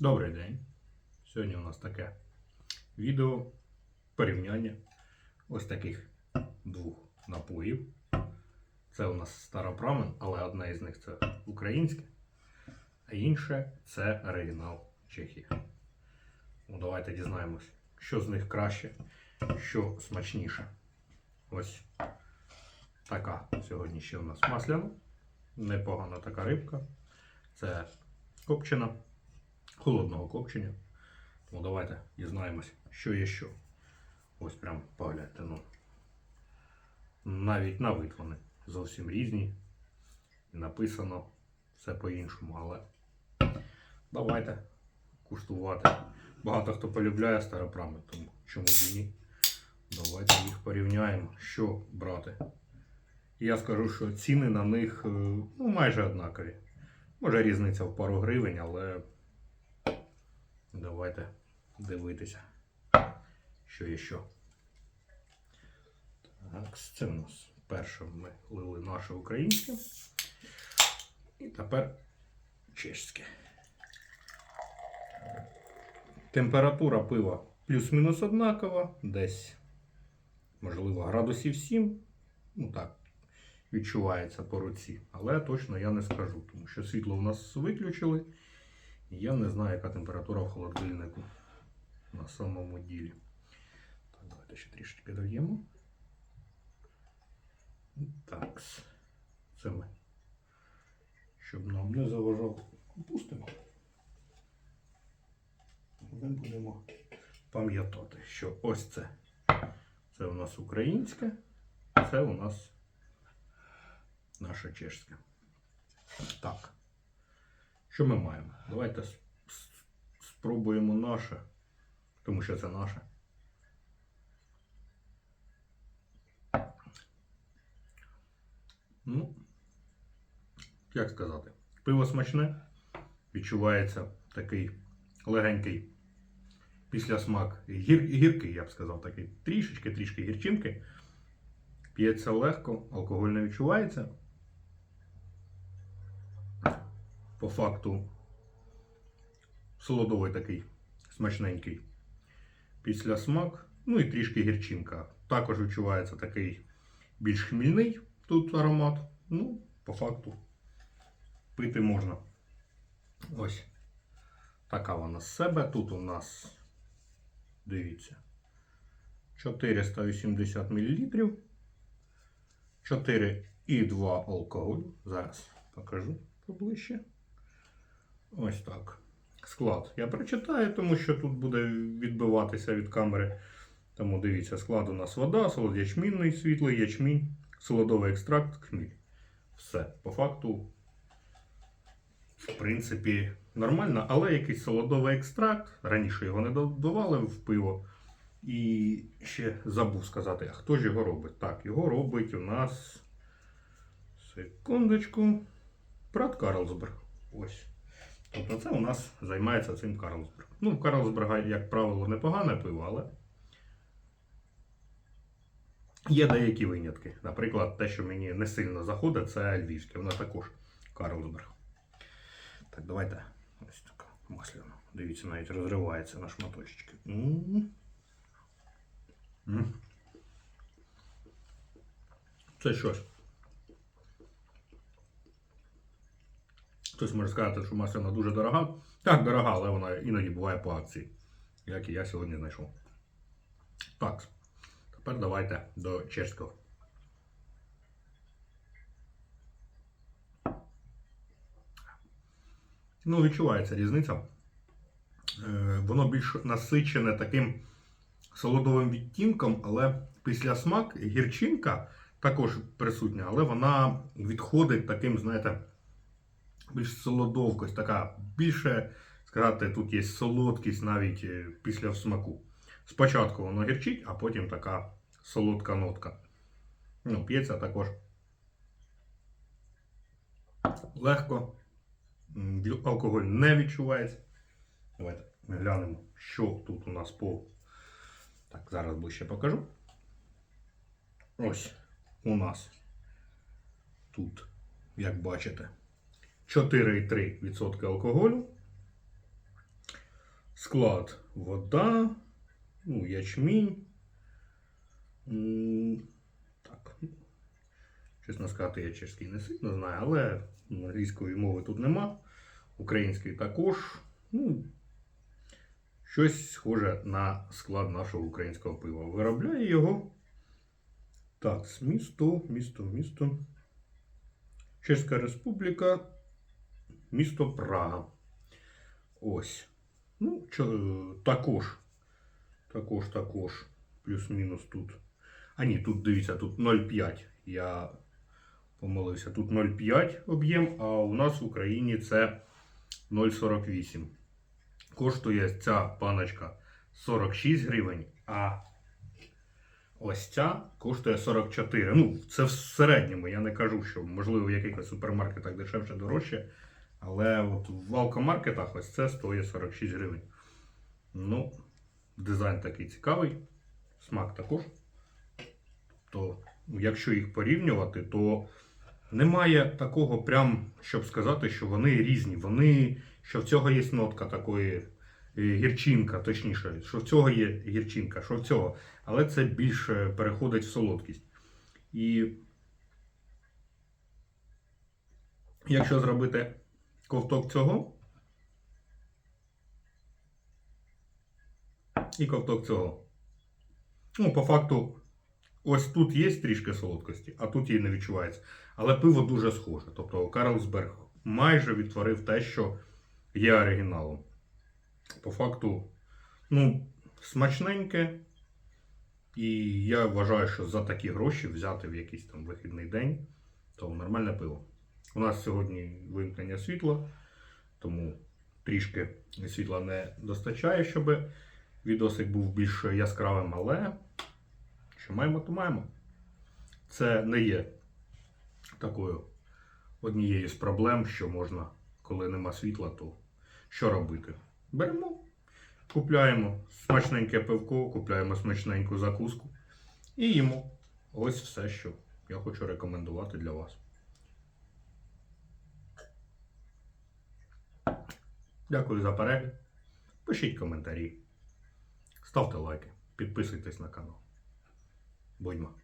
Добрий день. Сьогодні у нас таке відео порівняння ось таких двох напоїв. Це у нас старопрамен, але одна із них це українське, а інше це оригінал Чехії. Ну, давайте дізнаємось, що з них краще, що смачніше. Ось така сьогодні ще у нас масляна. Непогана така рибка. Це копчена холодного копчення. Тому давайте дізнаємось, що є що. Ось прям погляньте. Ну. Навіть на вид вони зовсім різні. Написано все по-іншому, але давайте куштувати. Багато хто полюбляє старопрами, тому чому б ні. Давайте їх порівняємо, що брати. Я скажу, що ціни на них е, ну, майже однакові. Може різниця в пару гривень, але давайте дивитися, що є що. Так, це у нас перше ми лили наше українське. І тепер чешське. Температура пива плюс-мінус однакова, десь, можливо, градусів 7. Ну так, відчувається по руці. Але точно я не скажу, тому що світло у нас виключили. Я не знаю, яка температура в холодильнику на самому ділі. Так, давайте ще трішечки додаємо. Так. Це ми. Щоб нам не заважав, пустимо. Ми будемо пам'ятати, що ось це. Це у нас українське, це у нас наше чешське. Так. Що ми маємо? Давайте спробуємо наше, тому що це наше. Ну, як сказати, пиво смачне, відчувається такий легенький післясмак, гір, гіркий, я б сказав, такий трішечки, трішки гірчинки. П'ється легко, алкоголь не відчувається. По факту солодовий такий смачненький післясмак. Ну і трішки гірчинка. Також відчувається такий більш хмільний тут аромат. Ну, по факту пити можна. Ось така вона з себе. Тут у нас, дивіться, 480 мл. 4,2 алкоголю. Зараз покажу поближче. Ось так. Склад. Я прочитаю, тому що тут буде відбиватися від камери. Тому дивіться, склад у нас вода, солод ячмінний, світлий ячмінь, солодовий екстракт, хміль. Все. По факту, в принципі, нормально, але якийсь солодовий екстракт. Раніше його не додавали в пиво. І ще забув сказати, а хто ж його робить? Так, його робить у нас. Секундочку. Брат Карлсберг. Ось. Тобто це у нас займається цим Карлсберг. Ну, Карлсберга, як правило, непогане пиво, але є деякі винятки. Наприклад, те, що мені не сильно заходить, це львівське. Воно також Карлсберг. Так, давайте. Ось така масляна. Дивіться, навіть розривається на. М. Це щось. Хтось може сказати, що масляна дуже дорога. Так, дорога, але вона іноді буває по акції, як і я сьогодні знайшов. Так, тепер давайте до чешського. Ну, відчувається різниця. Е, Воно більш насичене таким солодовим відтінком, але після смак гірчинка також присутня, але вона відходить таким, знаєте, більш солодовкость, така більше, сказати, тут є солодкість навіть е, після смаку. Спочатку воно гірчить, а потім така солодка нотка. Ну, п'ється також легко. Алкоголь не відчувається. Давайте глянемо, що тут у нас по. Так, зараз ближче покажу. Ось у нас тут, як бачите, 4,3% алкоголю. Склад вода, ну, ячмінь. Так. ну, Чесно сказати, я чешський не сильно знаю, але англійської мови тут нема. Української також. Ну, щось схоже на склад нашого українського пива. Виробляє його. Так, з місто, місто, місто. Чеська Республіка, місто Прага. Ось. Ну, також. Також, також. Плюс-мінус тут. А ні, тут дивіться, тут 0,5. Я помилився. Тут 0,5 об'єм, а у нас в Україні це 0,48. Коштує ця паночка 46 гривень, а ось ця коштує 44. Ну, це в середньому. Я не кажу, що можливо в якихось супермаркетах дешевше дорожче. Але от в алкомаркетах ось це стоїть 46 гривень. Ну, дизайн такий цікавий, смак також. То, ну, якщо їх порівнювати, то немає такого, прям, щоб сказати, що вони різні. Вони, що в цього є нотка такої е, гірчинка, точніше, що в цього є гірчинка, що в цього. Але це більше переходить в солодкість. І якщо зробити ковток цього і ковток цього. Ну, по факту, ось тут є трішки солодкості, а тут її не відчувається. Але пиво дуже схоже. Тобто Карлсберг майже відтворив те, що є оригіналом. По факту, ну, смачненьке. І я вважаю, що за такі гроші взяти в якийсь там вихідний день, то нормальне пиво. У нас сьогодні вимкнення світла, тому трішки світла не достачає, щоб відосик був більш яскравим, але що маємо, то маємо. Це не є такою однією з проблем, що можна, коли нема світла, то що робити? Беремо, купляємо смачненьке пивко, купляємо смачненьку закуску і їмо. Ось все, що я хочу рекомендувати для вас. Дякую за перегляд. Пишіть коментарі, ставте лайки, підписуйтесь на канал. Будьмо!